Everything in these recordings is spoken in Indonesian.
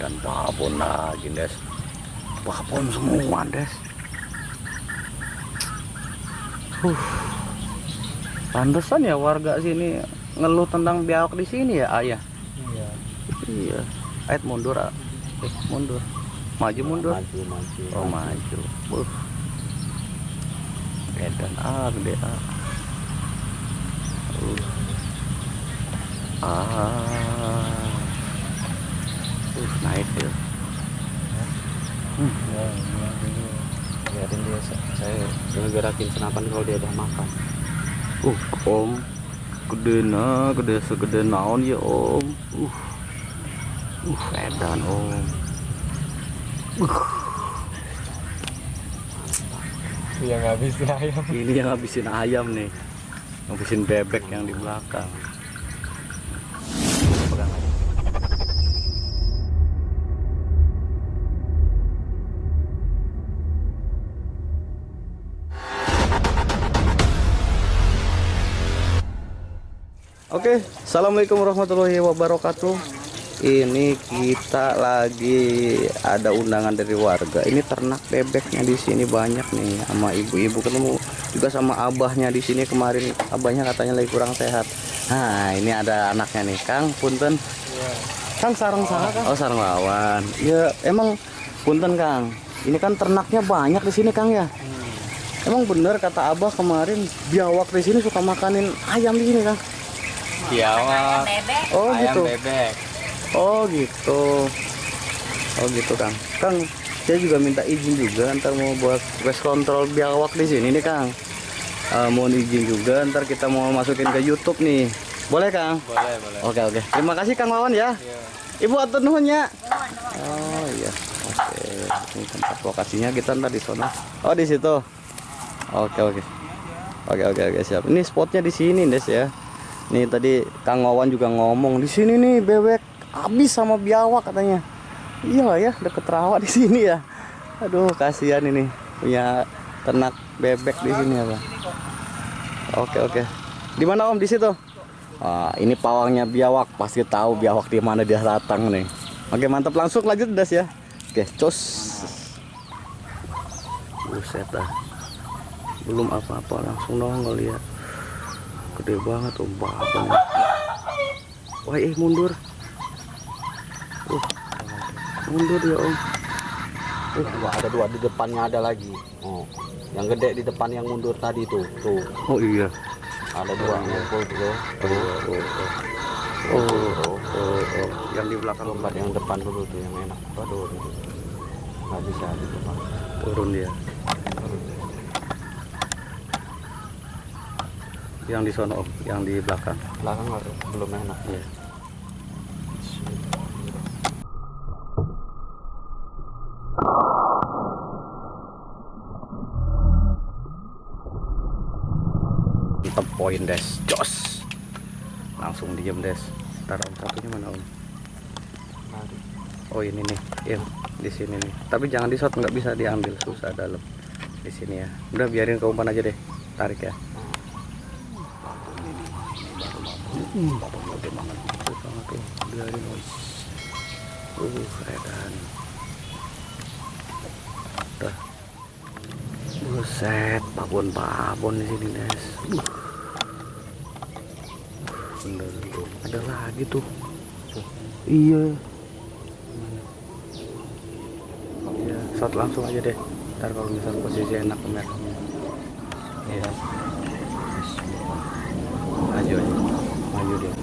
dan babon lagi des. Babon semua des. Huh. pantesan ya warga sini ngeluh tentang biawak di sini ya ayah? Iya. Iya. Ayat mundur ah. eh mundur. Maju mundur. Maju maju. Oh maju. Buh. edan ah gede ah. Uh. ah uh, naik dia. Ya, bilang dulu biarin dia sa- saya gerakin senapan kalau dia udah makan. Uh om. Gede na gede segede naon ya om. Uh. Uh edan om. Iya nggak bisa ayam. Ini yang habisin ayam nih. Habisin bebek yang di belakang Oke, assalamualaikum warahmatullahi wabarakatuh. Ini kita lagi ada undangan dari warga. Ini ternak bebeknya di sini banyak nih, sama ibu-ibu ketemu juga sama abahnya di sini kemarin. Abahnya katanya lagi kurang sehat. Nah, ini ada anaknya nih, Kang Punten. Kang sarang sarang. Oh, sarang lawan. Ya, emang Punten Kang. Ini kan ternaknya banyak di sini Kang ya. Emang bener kata Abah kemarin biawak di sini suka makanin ayam di sini Kang. Biawak Oh ayam gitu. bebek Oh gitu. Oh gitu Kang. Kang, saya juga minta izin juga ntar mau buat quest control biawak di sini nih Kang. Eh, mohon izin juga ntar kita mau masukin ke YouTube nih. Boleh Kang? boleh boleh Oke oke. Terima kasih Kang Wawan ya. Iya. Ibu atur nuhun ya. Oh iya. Oke. Ini tempat lokasinya kita ntar di sana. Oh di situ. Oke oke. Oke oke oke siap. Ini spotnya di sini Des ya. Nih tadi Kang Wawan juga ngomong di sini nih bebek habis sama biawak katanya. Iya ya deket rawa di sini ya. Aduh kasihan ini punya ternak bebek di sini ya. Oke oke. Di mana Om di situ? Ah, ini pawangnya biawak pasti tahu biawak di mana dia datang nih. Oke mantap langsung lanjut das ya. Oke cus. Buset dah. Belum apa-apa langsung nongol ya. Gede banget om babonnya. Wah eh mundur. Uh, mundur ya om. Uh, wah, ada dua di depannya ada lagi oh yang gede di depan yang mundur tadi tuh tuh Oh iya. ada dua ngumpul tuh Oh, oh, oh. Oh, oh, oh, oh. Yang di belakang lompat yang depan dulu tuh yang enak aduh nggak bisa di depan turun dia. Yang di sono om, yang di belakang. belakang belum enak Iya. Mantap poin des, jos. Langsung diem des. Ntar om satunya mana om? Oh ini nih, iya di sini nih. Tapi jangan di shot, nggak bisa diambil susah dalam. Di sini ya. Udah biarin ke umpan aja deh, tarik ya. Hmm, babon gede banget, gede banget tuh. Biarin om. Uh, edan. Udah. Buset, babon-babon di sini des. Uh. Bener tuh. Ada lagi tuh. Iya. Ya, shot langsung aja deh. Ntar kalau misal posisi enak kameranya. Iya. Maju aja. Maju dia.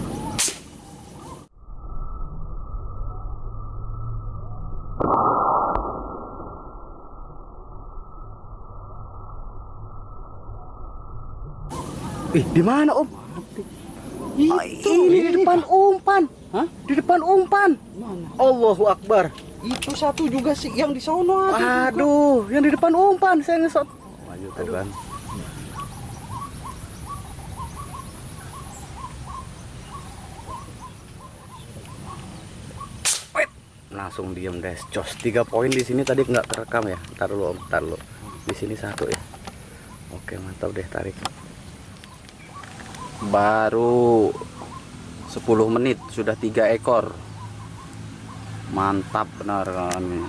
Ih, di mana, Om? Ah, ini di depan umpan. Hah? Di depan umpan. mana Allahu Akbar. itu satu juga sih yang di sono ada juga. Aduh, yang di depan umpan saya ngesot. Kan. Wait. Langsung diem guys. Jos tiga poin di sini tadi nggak terekam ya. Ntar lu, om, ntar lu. Di sini satu ya. Oke mantap deh tarik. Baru 10 menit sudah tiga ekor. Mantap benar ini.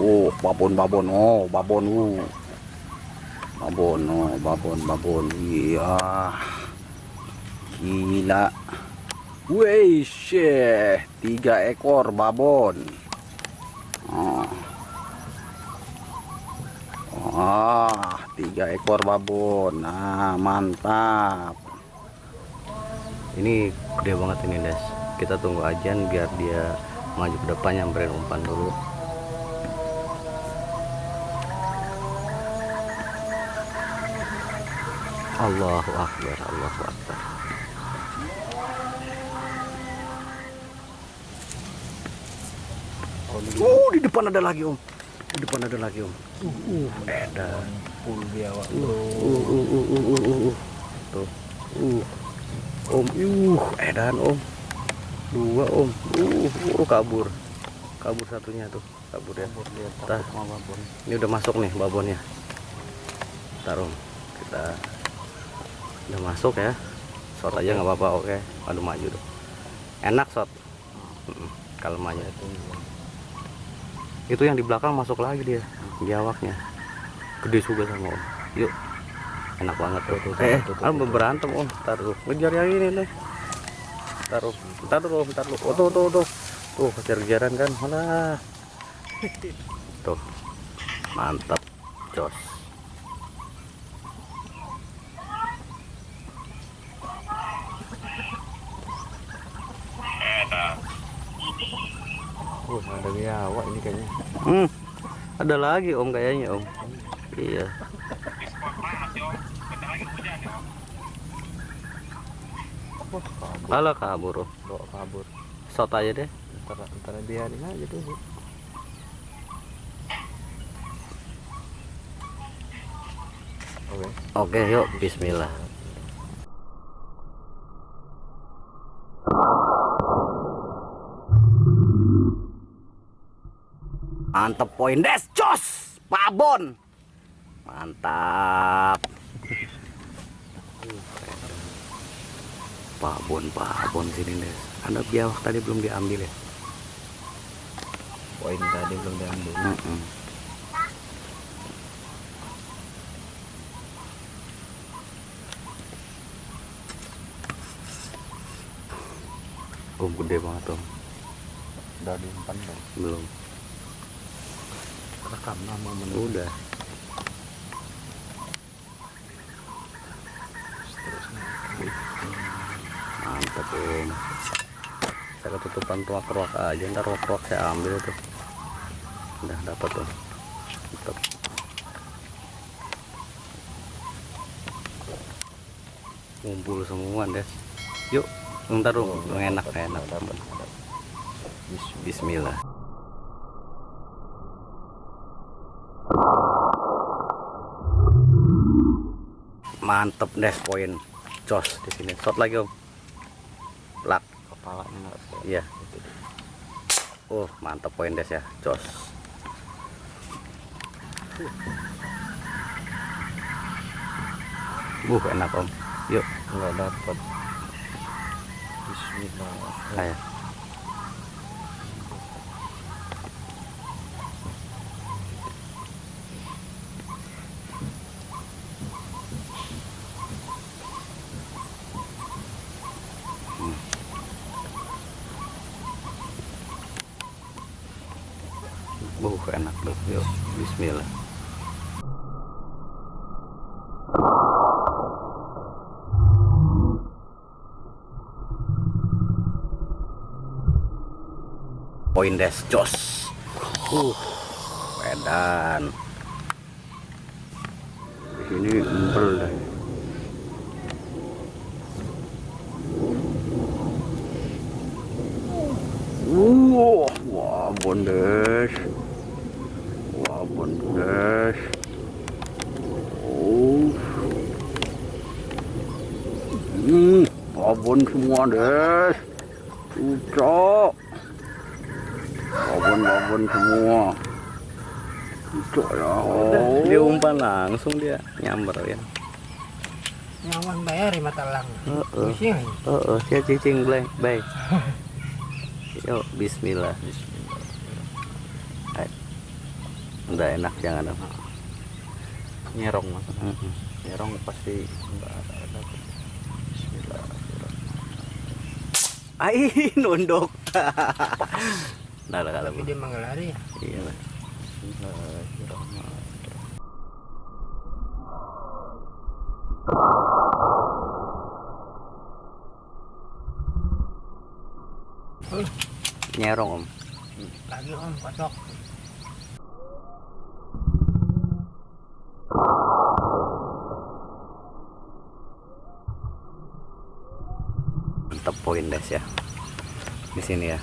Oh babon babon oh babon uh babon oh babon babon iya. Gila. Wih, tiga ekor babon. Oh. Wah, tiga ekor babon. Nah, mantap. Ini gede banget ini, Des. Kita tunggu ajan biar dia maju ke depan nyamperin umpan dulu. Allahu Akbar, Allahu Akbar. Oh, di depan ada lagi, Om. Di depan ada lagi, Om. Uh, edan. Full biawak. Uh, uh, uh, uh, uh, uh, uh, uh. Tuh. Uh. Om, uh, edan, Om. Dua, Om. Uh, uh, kabur. Kabur satunya tuh. Kabur ya. Tah. Ini udah masuk nih babonnya. Taruh. Kita udah masuk ya. Shot aja nggak apa-apa, oke. Aduh maju tuh. Enak shot. Mm-mm, Kalau maju itu. Itu yang di belakang masuk lagi dia. Biawaknya. Gede juga sama Om. Yuk. Enak banget tuh. eh, ah, berantem Om. Taruh. Ngejar yang ini nih. Taruh. Ntar dulu, ntar dulu. Oh, tuh, tuh, tuh. Tuh, kejar-kejaran kan. Malah. Tuh. Mantap. Jos. Oh, ada biawak ini kayaknya. Hmm. Ada lagi Om kayaknya Om. Iya. Alah kabur Om. Bawa kabur. Shot aja deh. Ntar, ntar biarin aja tuh. Oke. Oke, yuk bismillah. Mantap poin des, jos, babon. Mantap. Babon, babon sini des. Ada biawak tadi belum diambil ya? Poin tadi belum diambil. Mm-mm. Om gede banget om. Udah diumpan dong. Belum. Rekam nama menu. Udah. Om. Saya ketutupan ruak-ruak aja. Ntar ruak-ruak saya ambil tuh. Udah dapat tuh. Mantap. Ngumpul semua deh. Yuk, ntar dulu. enak enak. Bismillah. Mantep des poin. Jos di sini. Shot lagi om. Iya. Oh mantep poin des ya. Jos. Uh enak om. Yuk. Nggak dapat. Bismillah. Ayo. Hmm. Uh, enak tuh. Yuk, bismillah. Poin des jos. Uh, edan. Ini empel deh. Wah, wah, bondes. Wah, bondes. Oh. Hmm, babon semua, Des. Cocok. Babon-babon semua. Cocok ya. Oh. Dia umpan langsung dia nyamber ya. Nyaman bayar di mata lang. Heeh. Pusing. Oh, oh, siya cicing blank, baik. Yuk, Bismillah. Udah enak jangan om. nyerong mas nyerong pasti enggak ada Ai nunduk. nah, kalau Tapi dia mengelari. iya lah. Nyerong om. Lagi om kocok. Des ya. Di sini ya.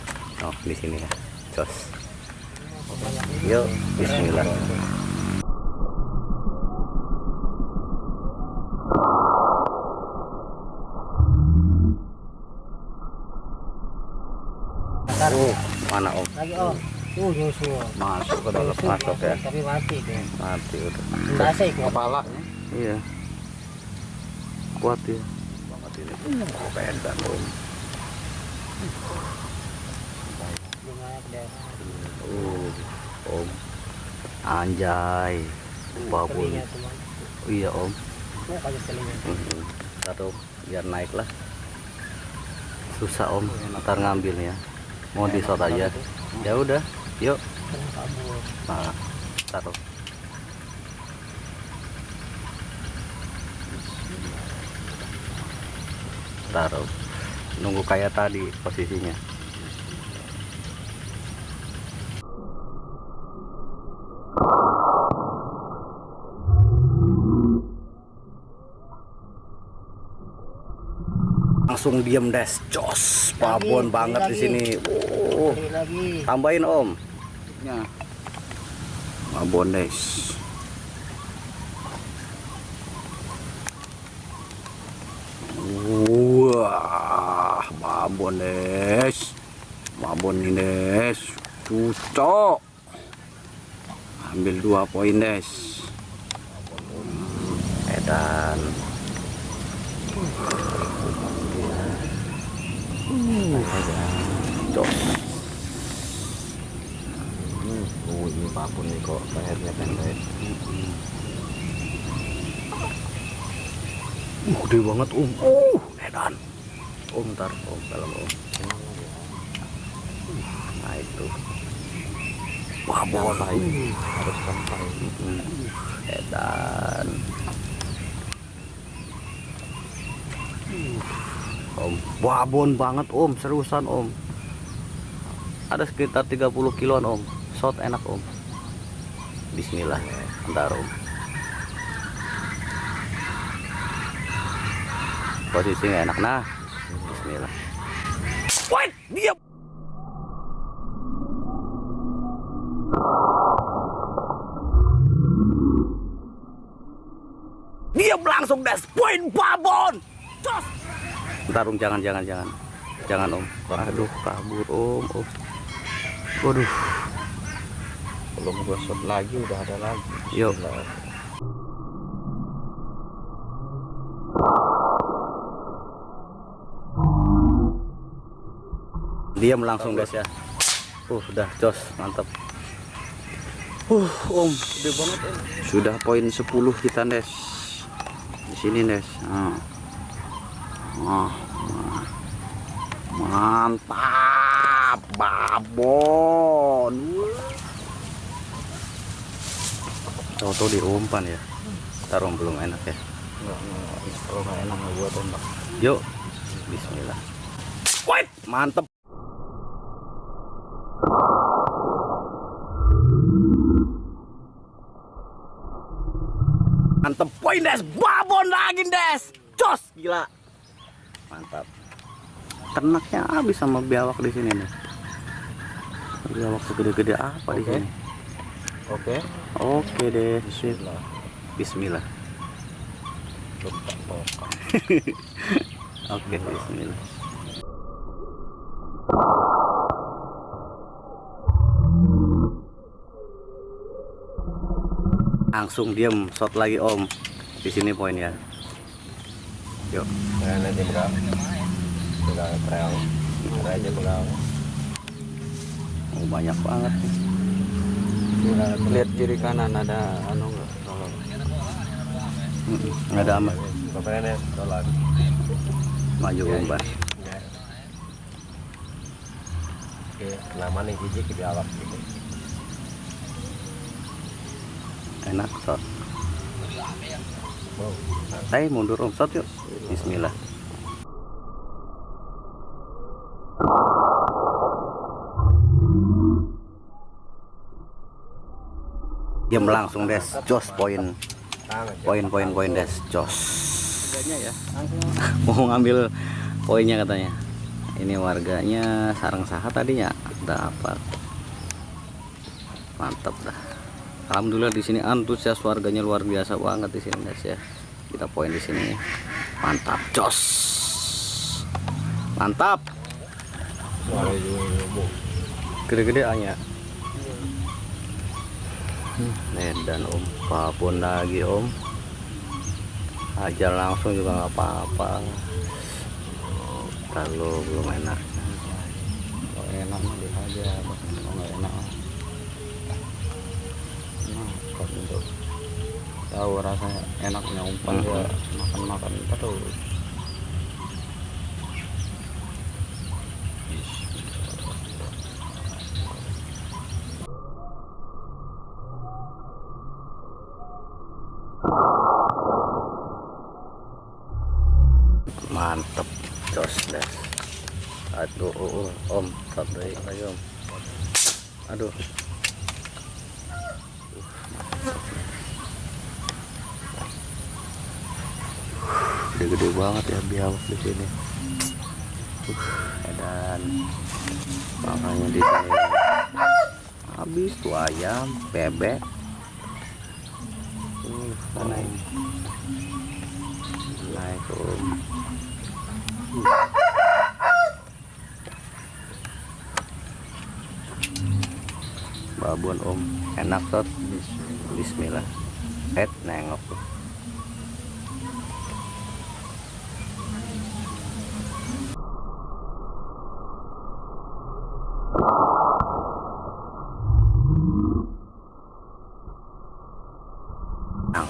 Oh, di sini ya. Jos. Yuk, Bismillah. Oh, mana om? Lagi om. Uh nyusul. masuk ke dalam masuk ya. Tapi mati deh. Mati udah. Ikut. kepalanya Iya. Kuat ya. Banget ini. Oh, pedan om. Uh, om. Anjay. Babon. Teman. Iya om. Satu biar naik lah. Susah om, ntar ngambilnya. Mau di shot aja. Ya udah, yuk. Nah, taruh. Taruh. Nunggu kayak tadi posisinya. Langsung diem des, jos, babon Lagi, banget di sini. Oh, lagi. tambahin om. ya Babon des. Wah, babon des. Babon ini des. Cocok. Ambil dua poin des. Edan. Hmm. oh ini babon nih kok lehernya pendek Uh, gede banget om. Uh, edan. Om ntar, om dalam om. Nah itu. Babon. sampai harus sampai Edan. Om, babon banget om, seriusan om. Ada sekitar 30 kiloan om. Shot enak om. Bismillah, ntar om. Posisinya enak nah. Bismillah. Wait, diam. Diam langsung des. Poin babon. Jos. Bentar om, jangan jangan jangan. Jangan om. Aduh, kabur om. om. Waduh. belum gua shot lagi udah ada lagi Yuk. Diam langsung guys ya. Uh, udah jos, mantap. Uh, om, gede banget om. sudah poin 10 kita Des di sini Des nah. Wah, wah. mantap babon Tahu-tahu diumpan ya. Taruh belum enak ya. kalau nggak enak nggak gua tembak Yuk. Bismillah. Wait, mantep. Mantep poin des, babon lagi des. Jos, gila. Mantap. Ternaknya habis sama biawak di sini nih. Biawak segede-gede apa di Oke. sini? oke Oke deh, sip. Bismillah Bismillah. Oke, bismillah. Langsung diem, shot lagi om. Di sini poinnya. yuk Kaya nanti. Ada aja oh, banyak banget nih. Lihat kiri kanan ada anu enggak? Tolong. Ada amat tolong. maju umbar Oke, nama nih jijik di awak gitu. Enak shot Wow. Ayo mundur om shot yuk. Bismillah. Diam langsung des. Jos poin. Poin poin poin des. Jos. Mau ngambil poinnya katanya. Ini warganya sarang saha tadinya. Dapat. Mantap dah Alhamdulillah di sini antusias warganya luar biasa banget di sini guys ya. Kita poin di sini. Mantap, jos. Mantap. Gede-gede anya. Dan om, apa pun lagi om. Ajar langsung juga nggak apa-apa. Kalau belum enak. Kalau enak dihajar. Tahu rasanya enaknya umpan Mhm. ya makan-makan terus. Mantep, jos des. Aduh, oh, oh, om, deh, ayo. Aduh. Gede-gede banget ya biawak di sini. Dan makanya di sini habis tuh ayam, bebek. Uh, mana ini? Assalamualaikum. babon om enak tot Bismillah et nengok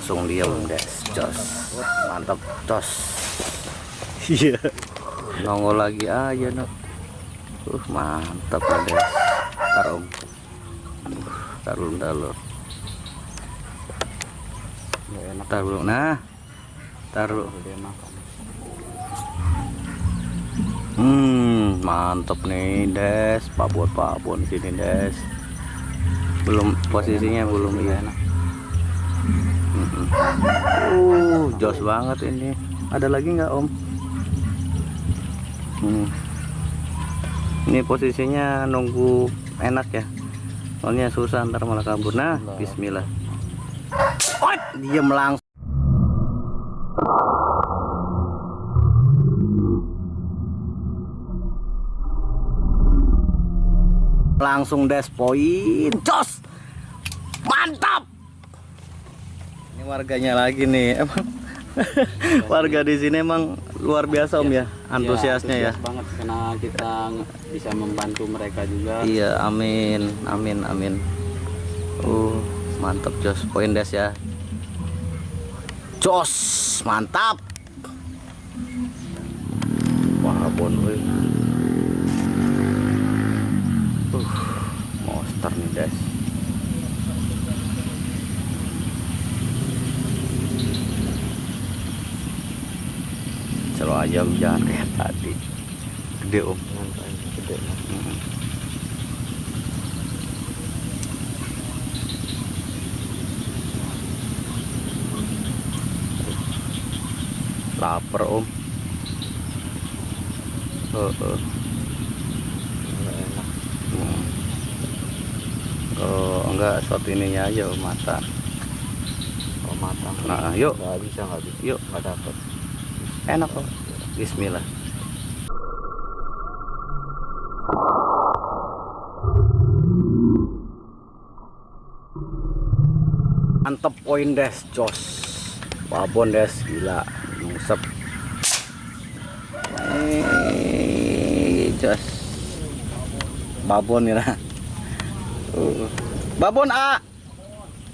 langsung diam des jos. Mantap jos. Iya. Nongol lagi aja no uh mantap ya om taruh taruh enak. Taruh nah. Taruh hmm mantap nih des. Babon babon sini des. Belum posisinya belum iya. enak. Uh jos banget ini. Ada lagi nggak om? Hmm. ini posisinya nunggu enak ya. Soalnya susah ntar malah kabur. Nah Bismillah. Ot, diam langsung. Langsung des poin. Jos mantap ini warganya lagi nih emang. Warga di sini emang luar biasa om ya antusiasnya ya. antusias banget karena kita bisa membantu mereka juga. iya amin amin amin. Uh mantap jos. Poin des ya. Jos mantap. Wah bon uh monster nih des Selalu ayam jangan kayak tadi gede om Gede lah. lapar om enak. Hmm. kalau enggak shot ininya aja mata Kalau matang. Nah, yuk. Nggak bisa nggak bisa. Yuk. Nggak dapat enak kok Bismillah. Mantep poin des jos. Babon des gila. Nusep. Jos. Babon ya nah. uh. babon a.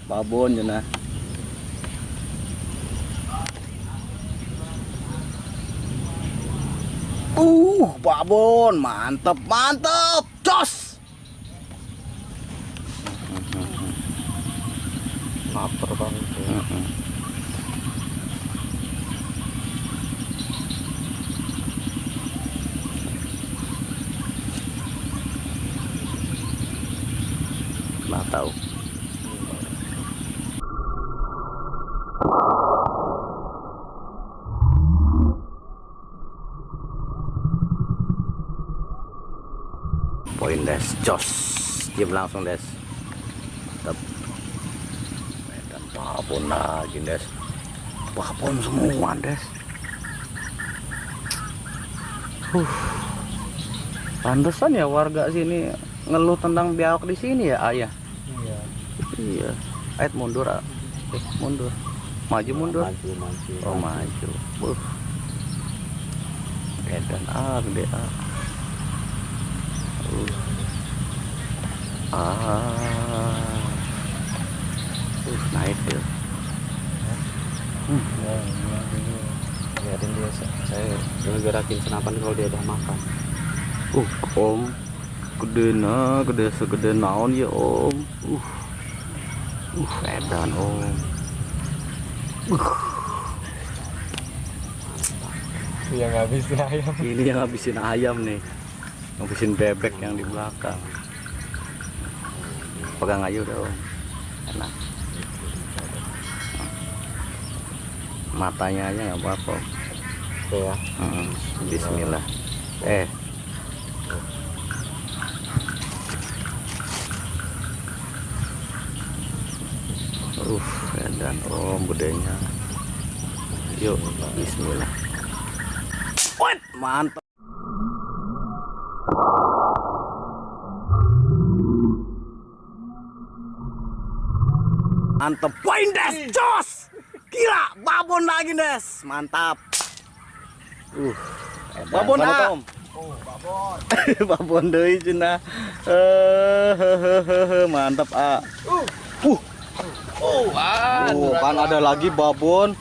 Babon jenah Uh, babon, mantep, mantep, jos. Lapar banget. Nggak tahu. Poin des, jos. Diam langsung des. Tetap. Dan babon lagi des. Babon semua des. Huh. Pantesan ya warga sini ngeluh tentang biawak di sini ya ayah. Iya. Iya. Ait mundur, ah. eh mundur. Maju mundur. Maju, maju. Oh maju. Buh. Edan ah gede ah. Uh. Ah. Uh, naik dia. Ya, biarin dia. Saya gerakin senapan kalau dia udah makan. Uh, om. Gede na, gede segede naon ya om. Uh. Uh, edan om. Yang ngabisin ayam. Ini yang habisin ayam nih. Habisin bebek yang di belakang. Pegang aja udah om. Enak. Matanya aja nggak apa-apa. Ya. Hmm, Bismillah. Eh. Uh, dan om budenya. Yuk, Bismillah. Mantap. Mantap poin des, jos. Gila, babon lagi des. Mantap. Uh, babon A. Oh, babon. babon deui cenah. Eh, mantap A. Uh. Oh, Oh, kan ada lagi babon.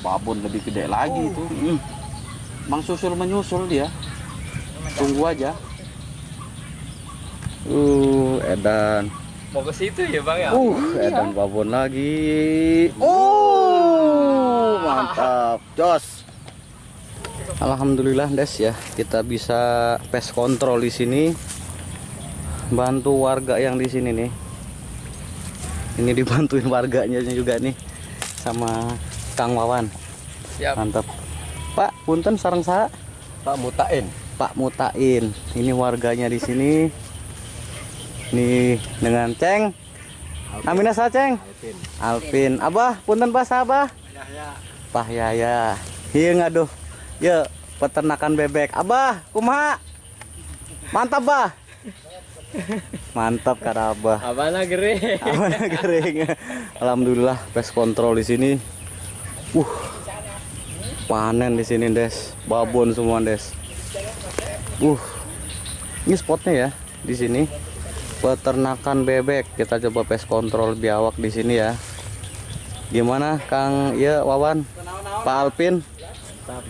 Babon lebih gede lagi itu. Hmm. Mang susul menyusul dia. Tunggu aja. Uh, edan. Mau ke situ ya, Bang ya? Uh, edan babon lagi. Oh, mantap. Jos. Alhamdulillah Des ya, kita bisa pest kontrol di sini. Bantu warga yang di sini nih. Ini dibantuin warganya juga nih sama Kang Wawan. Siap. Mantap. Pak, punten sarang saha? Pak Mutain. Pak Mutain. Ini warganya di sini. Nih dengan Ceng. Namina sa Ceng? Alvin. Alvin. Abah, punten Pak Sabah. Pak Yaya. Iya ngaduh. Ya, peternakan bebek. Abah, kumaha? Mantap, Bah. Mantap kata Abah. Abana gere. Aman kering. Alhamdulillah pest kontrol di sini. Uh. Panen di sini, Des. Babon semua, Des. Uh. Ini spotnya ya di sini. Peternakan bebek. Kita coba pest kontrol biawak di sini ya. Gimana Kang ya Wawan? Pak Alpin?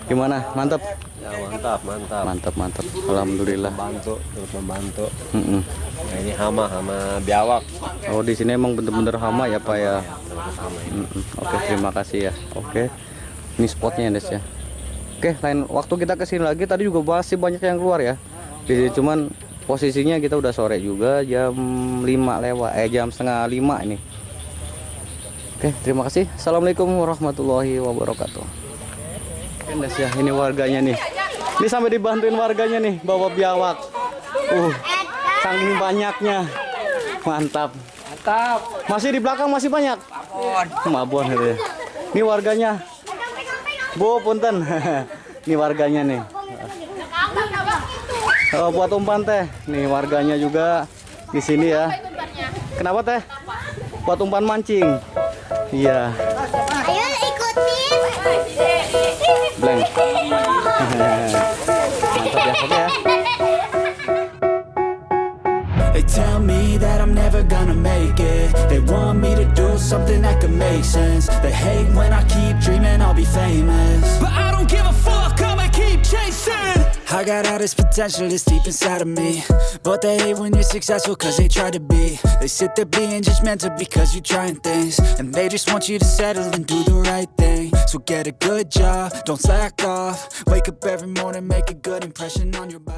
Gimana? Mantap. Ya, mantap, mantap. Mantap, mantap. Alhamdulillah. Membantu, terus membantu. Mm-mm. Nah, ini hama, hama biawak. Oh, di sini emang bener-bener hama ya, Pak ya. Ini. Mm-mm. Oke, terima kasih ya. Oke. Ini spotnya Des ya. Oke, lain waktu kita ke sini lagi tadi juga masih banyak yang keluar ya. Di sini cuman posisinya kita udah sore juga jam 5 lewat eh jam setengah 5 ini. Oke, terima kasih. Assalamualaikum warahmatullahi wabarakatuh. Oke, Des ya, ini warganya nih. Ini sampai dibantuin warganya nih bawa biawak. Uh, saking banyaknya. Mantap. Mantap. Masih di belakang masih banyak. Mabon gitu ya. Ini warganya. Bu, punten. Ini warganya nih. Oh, buat umpan teh. Nih warganya juga di sini ya. Kenapa teh? Buat umpan mancing. Iya. Ayo ikutin. Blank. Mantap ya, oke ya. tell me that I'm never gonna make it They want me to do something that could make sense They hate when I keep dreaming I'll be famous I got all this potential that's deep inside of me. But they hate when you're successful cause they try to be. They sit there being judgmental because you're trying things. And they just want you to settle and do the right thing. So get a good job, don't slack off. Wake up every morning, make a good impression on your body